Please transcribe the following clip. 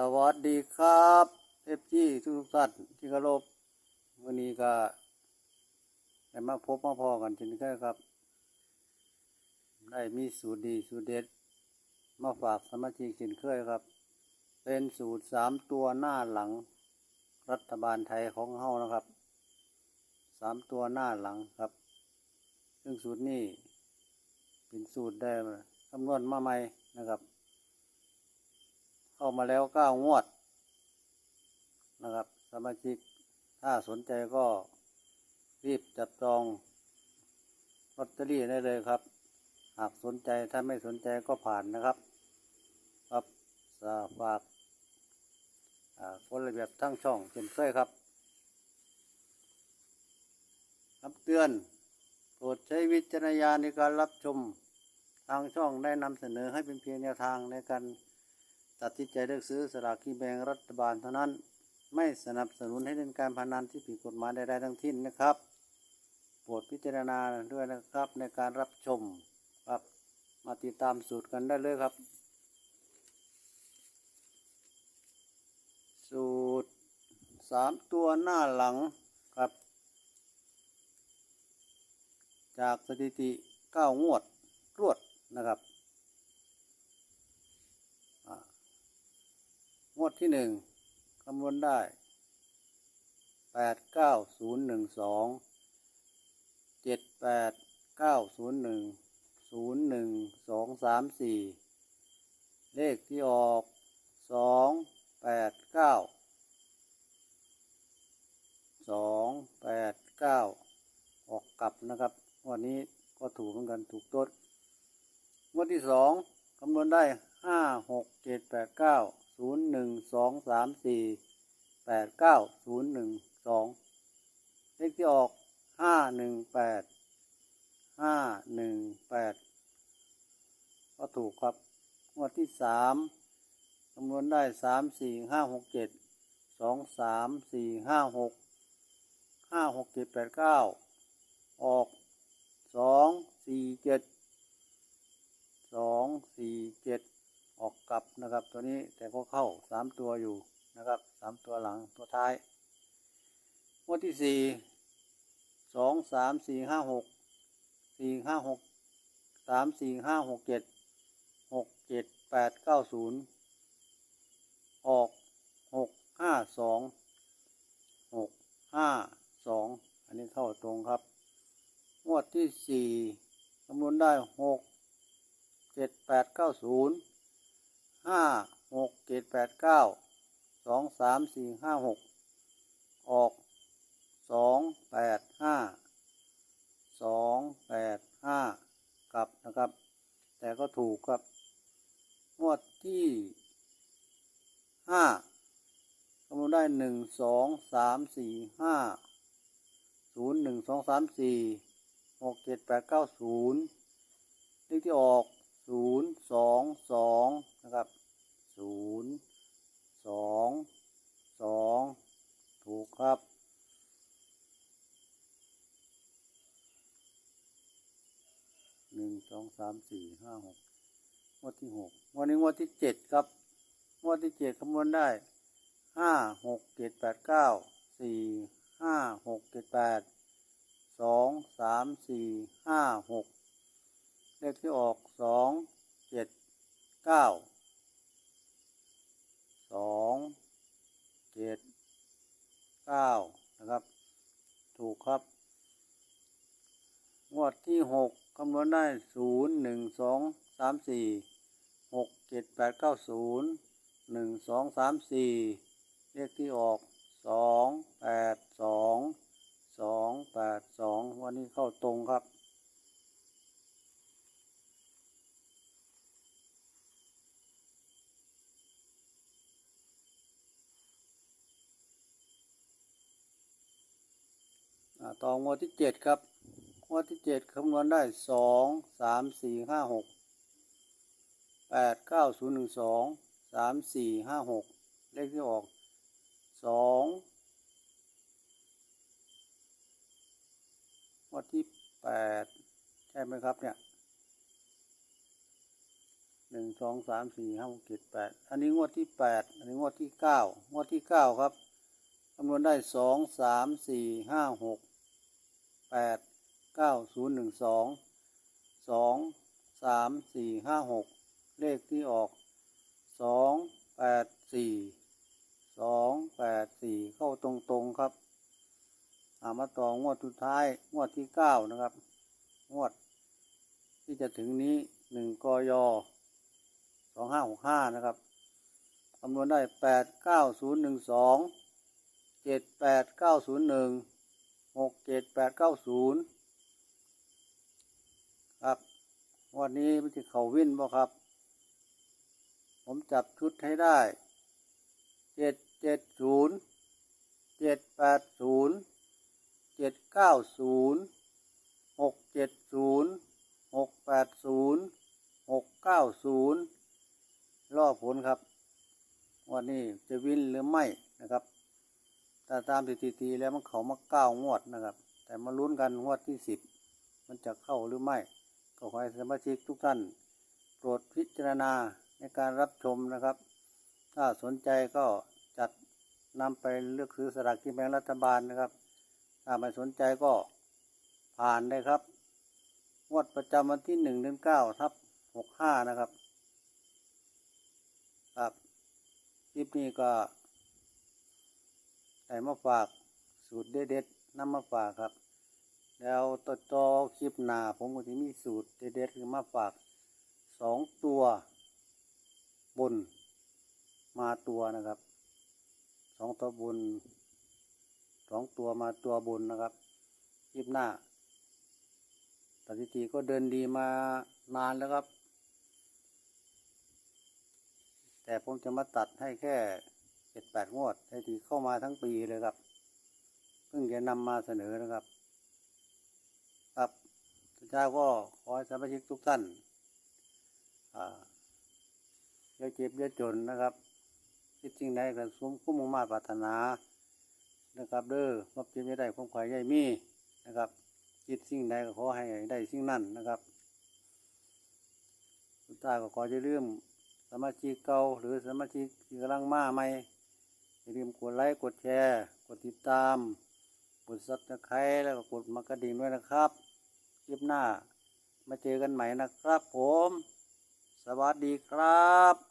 สวัสดีครับเอฟจีทุกท่านที่เคารพวันนี้ก็ได้มาพบมาพอกันเช่นเคยครับ ได้มีสูตรดีสูตรเด็ด มาฝากสมาชิกเช่นเคยครับ เป็นสูตรสามตัวหน้าหลัง รัฐบาลไทยของเฮานะครับสามตัวหน้าหลังครับ ซึ่งสูตรนี้เป็นสูตรได้คำนวณมาใหม่นะครับ เข้ามาแล้วเก้างวด นะครับสมาชิกถ้าสนใจก็รีบจับจองลอตเตอรี่ได้เลยครับ หากสนใจถ้าไม่สนใจก็ผ่านนะครับครับาฝากอ่าคนระเบียบทั้งช่องเช่นเคยครับคำเตือนโปรดใช้วิจารณญาณในการรับชมทางช่องได้นำเสนอให้เป็นเพียงแนวทางในการ ตัดสินใจเลือกซื้อสลากกินแบ่งรัฐบาลเท่านั้น ไม่สนับสนุนให้เล่นการพนันที่ผิดกฎหมายใดๆทั้งสิ้นนะครับ โปรดพิจารณาด้วยนะครับในการรับชมครับมาติดตามสูตรกันได้เลยครับ สูตรสามตัวหน้าหลังครับ จากสถิติเก้างวดรวดนะครับ งวดที่หนึ่งคำนวณได้แปดเก้าศูนย์หนึ่งสองเจ็ดแปดเก้าศูนย์หนึ่งศูนย์หนึ่งสองสามสี่เลขที่ออกสองแปดเก้าสองแปดเก้าออกกลับนะครับ วันนี้ก็ถูกเหมือนกันถูกต้นงวดที่สองคำนวณได้ห้าหกเจ็ดแปดเก้า ศูนย์หนึ่งสองสามสี่แปดเก้าศูนย์หนึ่งสองเลขที่ออกห้าหนึ่งแปดห้าหนึ่งแปดก็ถูกครับงวดที่สามคำนวณได้สามสี่ห้าหกเจ็ดสองสามสี่ห้าหกห้าหกเจ็ดแปดเก้าออกสองสี่เจ็ดสองสี่เจ็ด ออกกลับนะครับ ตัวนี้แต่ก็เข้าสามตัวอยู่นะครับสามตัวหลังตัวท้ายงวดที่สี่สองสามสี่ห้าหกสี่ห้าหกสามสี่ห้าหกเจ็ดหกเจ็ดแปดเก้าศูนย์ออกหกห้าสองหกห้าสองอันนี้เข้าตรงครับ งวดที่สี่คำนวณได้หกเจ็ดแปดเก้าศูนย์ ห้าหกเจ็ดแปดเก้าสองสามสี่ห้าหกออกสองแปดห้าสองแปดห้ากลับนะครับ แต่ก็ถูกครับ งวดที่ห้าคำนวณได้หนึ่งสองสามสี่ห้าศูนย์หนึ่งสองสามสี่หกเจ็ดแปดเก้าศูนย์เลขที่ออกศูนย์สองสอง นะครับศูนย์สองสองถูกครับ หนึ่งสองสามสี่ห้าหกงวดที่หกงวันนี้งวดที่เจ็ดครับงวดที่เจ็ดคำนวณได้ห้าหกเจ็ดแปดเก้าสี่ห้าหกเจ็ดแปดสองสามสี่ห้าหกเลขที่ออกสองเจ็ดเก้า สองเจ็ดเก้านะครับ ถูกครับ งวดที่หกคำนวณได้ศูนย์หนึ่งสองสามสี่หกเจ็ดแปดเก้าศูนย์หนึ่งสองสามสี่เลขที่ออกสองแปดสองสองแปดสองวันนี้เข้าตรงครับ ต่องวดที่เจ็ดครับงวดที่เจ็ดคำนวณได้สองสามสี่ห้าหกแปดเก้าศูนย์หนึ่งสองสามสี่ห้าหกเลขที่ออกสองงวดที่แปดใช่ไหมครับเนี่ยหนึ่งสองสามสี่ห้าหกเจ็ดแปดอันนี้งวดที่แปดอันนี้งวดที่เก้างวดที่เก้าครับคำนวณได้สองสามสี่ห้าหก แปดเก้าศูนย์หนึ่งสองสองสามสี่ห้าหกเลขที่ออกสองแปดสี่สองแปดสี่เข้าตรงๆครับามาต่องวดสุดท้ายงวดที่เก้านะครับ งวด ที่จะถึงนี้หนึ่งกยสองห้าหกห้านะครับคำนวณได้แปดเก้าศูนย์หนึ่งสองเจ็ดแปดเก้าศูนย์หนึ่ง หกเจ็ดแปดเก้าศูนย์ครับวันนี้มันจะเข่าวินบ่ครับ ผมจับชุดให้ได้เจ็ดเจ็ดศูนย์เจ็ดแปดศูนย์เจ็ดเก้าศูนย์หกเจ็ดศูนย์หกแปดศูนย์หกเก้าศูนย์รอผลครับ วันนี้จะวินหรือไม่นะครับ แต่ตามสถิติแล้วมันเขามาเก้างวดนะครับ แต่มาลุ้นกันงวดที่สิบมันจะเข้าหรือไม่ ก็ขอให้สมาชิกทุกท่านโปรดพิจารณาในการรับชมนะครับ ถ้าสนใจก็จัดนำไปเลือกซื้อสลากกินแบ่งรัฐบาลนะครับ ถ้าไม่สนใจก็ผ่านได้ครับ งวดประจำวันที่หนึ่งเดือนเก้าทับหกห้านะครับ ครับคลิปนี้ก็ ได้มาฝากสูตรเด็ดๆนำมาฝากครับ แล้วต่อต่อคลิปหน้าผมก็จะมีสูตรเด็ดๆคือมาฝากสองตัวบนมาตัวนะครับสองตัวบนสองตัวมาตัวบนนะครับคลิปหน้าสถิติก็เดินดีมานานแล้วครับ แต่ผมจะมาตัดให้แค่ จ็ดแปดงวดสถิติเข้ามาทั้งปีเลยครับ เพิ่งจะนำมาเสนอนะครับ ครับสุดท้าก็ขอสมาชิกทุกท่านอย่าเจ็บอย่าจนนะครับคิดจริงใดก็สมคุ้มมุ่งมาตรปรารถนานะครับ เด้อมอบเจ็บไม่ได้ความขวายใหญ่มีนะครับคิดสิ่งใดก็ขอให้ได้สิ่งนั้นนะครับสุดท้ายก็ขอจะเรื่มสมาชิกเก่าหรือสมาชิกที่กำลังมาใหม่ อย่าลืมกดไลค์กดแชร์ กดติดตาม กดซับสไครต์แล้วก็กดมากระดิ่งด้วยนะครับคลิปหน้า มาเจอกันใหม่นะครับผม สวัสดีครับ